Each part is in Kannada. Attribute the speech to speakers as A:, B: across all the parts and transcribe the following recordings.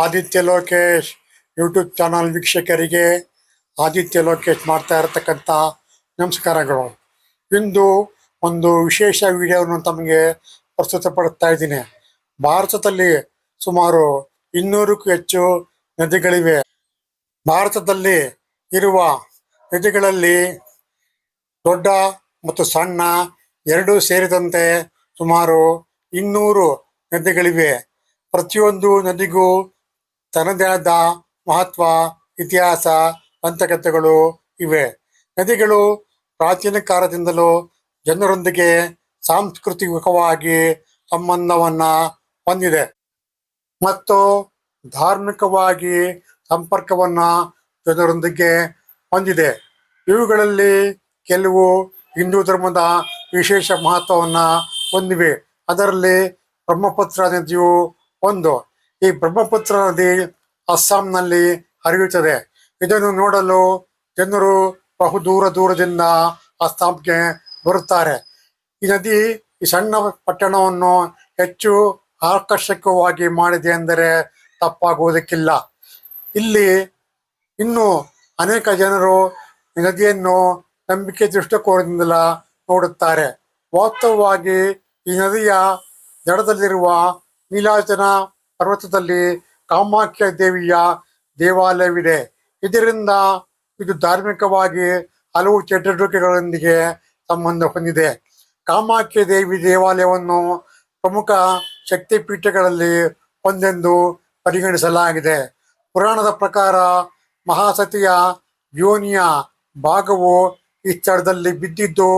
A: ಆದಿತ್ಯ ಲೋಕೇಶ್ ಯೂಟ್ಯೂಬ್ ಚಾನಲ್ ವೀಕ್ಷಕರಿಗೆ ಆದಿತ್ಯ ಲೋಕೇಶ್ ಮಾಡ್ತಾ ಇರತಕ್ಕಂಥ ನಮಸ್ಕಾರಗಳು. ಇಂದು ಒಂದು ವಿಶೇಷ ವಿಡಿಯೋವನ್ನು ತಮಗೆ ಪ್ರಸ್ತುತಪಡಿಸ್ತಾ ಇದ್ದೀನಿ. ಭಾರತದಲ್ಲಿ ಸುಮಾರು ಇನ್ನೂರಕ್ಕೂ ಹೆಚ್ಚು ನದಿಗಳಿವೆ. ಭಾರತದಲ್ಲಿ ಇರುವ ನದಿಗಳಲ್ಲಿ ದೊಡ್ಡ ಮತ್ತು ಸಣ್ಣ ಎರಡೂ ಸೇರಿದಂತೆ ಸುಮಾರು ಇನ್ನೂರು ನದಿಗಳಿವೆ. ಪ್ರತಿಯೊಂದು ನದಿಗೂ ತನ್ನದೇ ಆದ ಮಹತ್ವ, ಇತಿಹಾಸ ಅಂತಕಥೆಗಳು ಇವೆ. ನದಿಗಳು ಪ್ರಾಚೀನ ಕಾಲದಿಂದಲೂ ಜನರೊಂದಿಗೆ ಸಾಂಸ್ಕೃತಿಕವಾಗಿ ಸಂಬಂಧವನ್ನ ಹೊಂದಿದೆ ಮತ್ತು ಧಾರ್ಮಿಕವಾಗಿ ಸಂಪರ್ಕವನ್ನ ಜನರೊಂದಿಗೆ ಹೊಂದಿದೆ. ಇವುಗಳಲ್ಲಿ ಕೆಲವು ಹಿಂದೂ ಧರ್ಮದ ವಿಶೇಷ ಮಹತ್ವವನ್ನು ಹೊಂದಿವೆ. ಅದರಲ್ಲಿ ಬ್ರಹ್ಮಪುತ್ರ ನದಿಯು ಒಂದು. ಈ ಬ್ರಹ್ಮಪುತ್ರ ನದಿ ಅಸ್ಸಾಂನಲ್ಲಿ ಹರಿಯುತ್ತದೆ. ಇದನ್ನು ನೋಡಲು ಜನರು ಬಹು ದೂರ ದೂರದಿಂದ ಅಸ್ಸಾಂಗೆ ಬರುತ್ತಾರೆ. ಈ ನದಿ ಈ ಸಣ್ಣ ಪಟ್ಟಣವನ್ನು ಹೆಚ್ಚು ಆಕರ್ಷಕವಾಗಿ ಮಾಡಿದೆ ಎಂದರೆ ತಪ್ಪಾಗುವುದಕ್ಕಿಲ್ಲ. ಇಲ್ಲಿ ಇನ್ನು ಅನೇಕ ಜನರು ಈ ನದಿಯನ್ನು ನಂಬಿಕೆ ದೃಷ್ಟಿಕೋನದಿಂದಲ ನೋಡುತ್ತಾರೆ. ವಾಸ್ತವವಾಗಿ ಈ ನದಿಯ ದಡದಲ್ಲಿರುವ ನೀಲಾಚನ ಪರ್ವತದಲ್ಲಿ ಕಾಮಾಖ್ಯ ದೇವಿಯ ದೇವಾಲಯವಿದೆ. ಇದರಿಂದ ಇದು ಧಾರ್ಮಿಕವಾಗಿ ಹಲವು ಚಟುವಟಿಕೆಗಳೊಂದಿಗೆ ಸಂಬಂಧ ಹೊಂದಿದೆ. ಕಾಮಾಖ್ಯ ದೇವಿ ದೇವಾಲಯವನ್ನು ಪ್ರಮುಖ ಶಕ್ತಿಪೀಠಗಳಲ್ಲಿ ಒಂದೆಂದು ಪರಿಗಣಿಸಲಾಗಿದೆ. ಪುರಾಣದ ಪ್ರಕಾರ ಮಹಾಸತಿಯ ಯೋನಿಯ ಭಾಗವು ಈ ಸ್ಥಳದಲ್ಲಿ ಬಿದ್ದಿದ್ದು,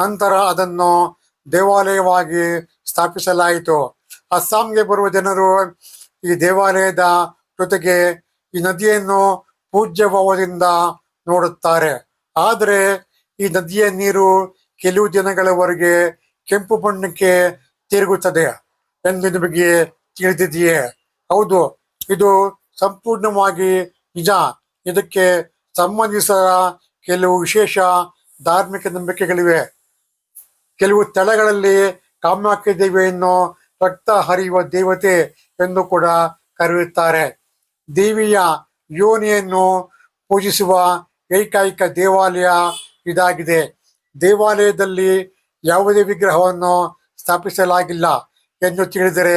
A: ನಂತರ ಅದನ್ನು ದೇವಾಲಯವಾಗಿ ಸ್ಥಾಪಿಸಲಾಯಿತು. ಅಸ್ಸಾಂಗೆ ಬರುವ ಜನರು ಈ ದೇವಾಲಯದ ಜೊತೆಗೆ ಈ ನದಿಯನ್ನು ಪೂಜ್ಯ ಭಾವದಿಂದ ನೋಡುತ್ತಾರೆ. ಆದರೆ ಈ ನದಿಯ ನೀರು ಕೆಲವು ದಿನಗಳವರೆಗೆ ಕೆಂಪು ಬಣ್ಣಕ್ಕೆ ತಿರುಗುತ್ತದೆ ಎಂದು ನಿಮಗೆ ತಿಳಿದಿದೆಯೇ? ಹೌದು, ಇದು ಸಂಪೂರ್ಣವಾಗಿ ನಿಜ. ಇದಕ್ಕೆ ಸಂಬಂಧಿಸಿದ ಕೆಲವು ವಿಶೇಷ ಧಾರ್ಮಿಕ ನಂಬಿಕೆಗಳಿವೆ. ಕೆಲವು ಸ್ಥಳಗಳಲ್ಲಿ ಕಾಮಾಖ್ಯ ದೇವಿಯನ್ನು ರಕ್ತ ಹರಿಯುವ ದೇವತೆ ಎಂದು ಕೂಡ ಕರೆಯುತ್ತಾರೆ. ದೇವಿಯ ಯೋನಿಯನ್ನು ಪೂಜಿಸುವ ಏಕೈಕ ದೇವಾಲಯ ಇದಾಗಿದೆ. ದೇವಾಲಯದಲ್ಲಿ ಯಾವುದೇ ವಿಗ್ರಹವನ್ನು ಸ್ಥಾಪಿಸಲಾಗಿಲ್ಲ ಎಂದು ತಿಳಿದರೆ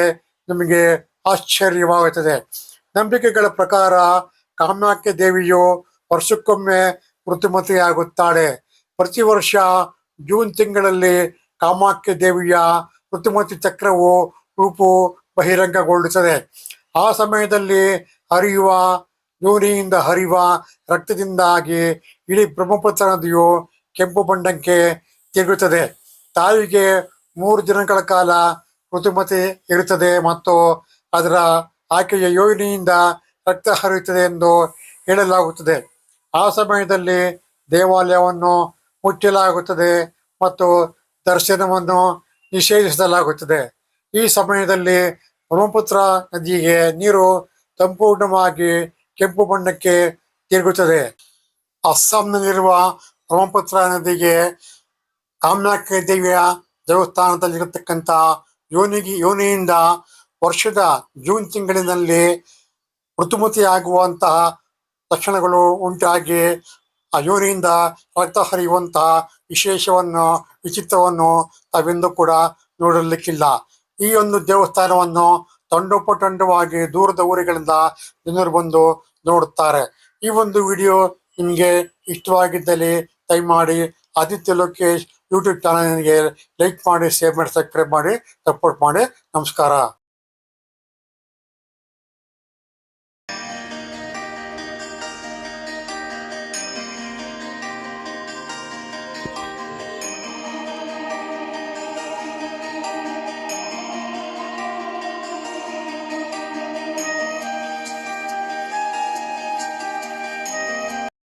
A: ನಿಮಗೆ ಆಶ್ಚರ್ಯವಾಗುತ್ತದೆ. ನಂಬಿಕೆಗಳ ಪ್ರಕಾರ ಕಾಮಾಖ್ಯ ದೇವಿಯು ವರ್ಷಕ್ಕೊಮ್ಮೆ ಋತುಮತಿಯಾಗುತ್ತಾಳೆ ಪ್ರತಿ ವರ್ಷ ಜೂನ್ ತಿಂಗಳಲ್ಲಿ ಕಾಮಾಖ್ಯ ದೇವಿಯ ಋತುಮತಿ ಚಕ್ರವು ರೂಪು ಬಹಿರಂಗಗೊಳ್ಳುತ್ತದೆ. ಆ ಸಮಯದಲ್ಲಿ ಹರಿಯುವ ಯೋನಿಯಿಂದ ಹರಿಯುವ ರಕ್ತದಿಂದಾಗಿ ಇಡೀ ಬ್ರಹ್ಮಪುತ್ರ ನದಿಯು ಕೆಂಪು ಬಣ್ಣಕ್ಕೆ ತಿರುಗುತ್ತದೆ. ತಾಯಿಗೆ ಮೂರು ದಿನಗಳ ಕಾಲ ಋತುಮತಿ ಇರುತ್ತದೆ ಮತ್ತು ಅದರ ಆಕೆಯ ಯೋನಿಯಿಂದ ರಕ್ತ ಹರಿಯುತ್ತದೆ ಎಂದು ಹೇಳಲಾಗುತ್ತದೆ. ಆ ಸಮಯದಲ್ಲಿ ದೇವಾಲಯವನ್ನು ಮುಚ್ಚಲಾಗುತ್ತದೆ ಮತ್ತು ದರ್ಶನವನ್ನು ನಿಷೇಧಿಸಲಾಗುತ್ತದೆ. ಈ ಸಮಯದಲ್ಲಿ ಬ್ರಹ್ಮಪುತ್ರ ನದಿಗೆ ನೀರು ಸಂಪೂರ್ಣವಾಗಿ ಕೆಂಪು ಬಣ್ಣಕ್ಕೆ ತಿರುಗುತ್ತದೆ. ಅಸ್ಸಾಂನಲ್ಲಿರುವ ಬ್ರಹ್ಮಪುತ್ರ ನದಿಗೆ ಕಾಮನಾಕ ದೇವಿಯ ದೇವಸ್ಥಾನದಲ್ಲಿರತಕ್ಕಂಥ ಯೋನಿಗೆ ಯೋನಿಯಿಂದ ವರ್ಷದ ಜೂನ್ ತಿಂಗಳಿನಲ್ಲಿ ಋತುಮತಿಯಾಗುವಂತಹ ಲಕ್ಷಣಗಳು ಉಂಟಾಗಿ ಆ ರಕ್ತ ಹರಿಯುವಂತಹ ವಿಶೇಷವನ್ನು, ವಿಚಿತ್ರವನ್ನು ತಾವೆಂದು ಕೂಡ ನೋಡಲಿಕ್ಕಿಲ್ಲ. ಈ ಒಂದು ದೇವಸ್ಥಾನವನ್ನು ತಂಡೋಪತಂಡವಾಗಿ ದೂರದ ಊರುಗಳಿಂದ ಜನರು ಬಂದು ನೋಡುತ್ತಾರೆ. ಈ ಒಂದು ವಿಡಿಯೋ ನಿಮಗೆ ಇಷ್ಟವಾಗಿದ್ದಲ್ಲಿ ದಯಮಾಡಿ ಆದಿತ್ಯ ಲೋಕೇಶ್ ಯೂಟ್ಯೂಬ್ ಚಾನಲ್ಗೆ ಲೈಕ್ ಮಾಡಿ ಶೇರ್ ಮಾಡಿ ಸಬ್ಸ್ಕ್ರೈಬ್ ಮಾಡಿ ಸಪೋರ್ಟ್ ಮಾಡಿ. ನಮಸ್ಕಾರ.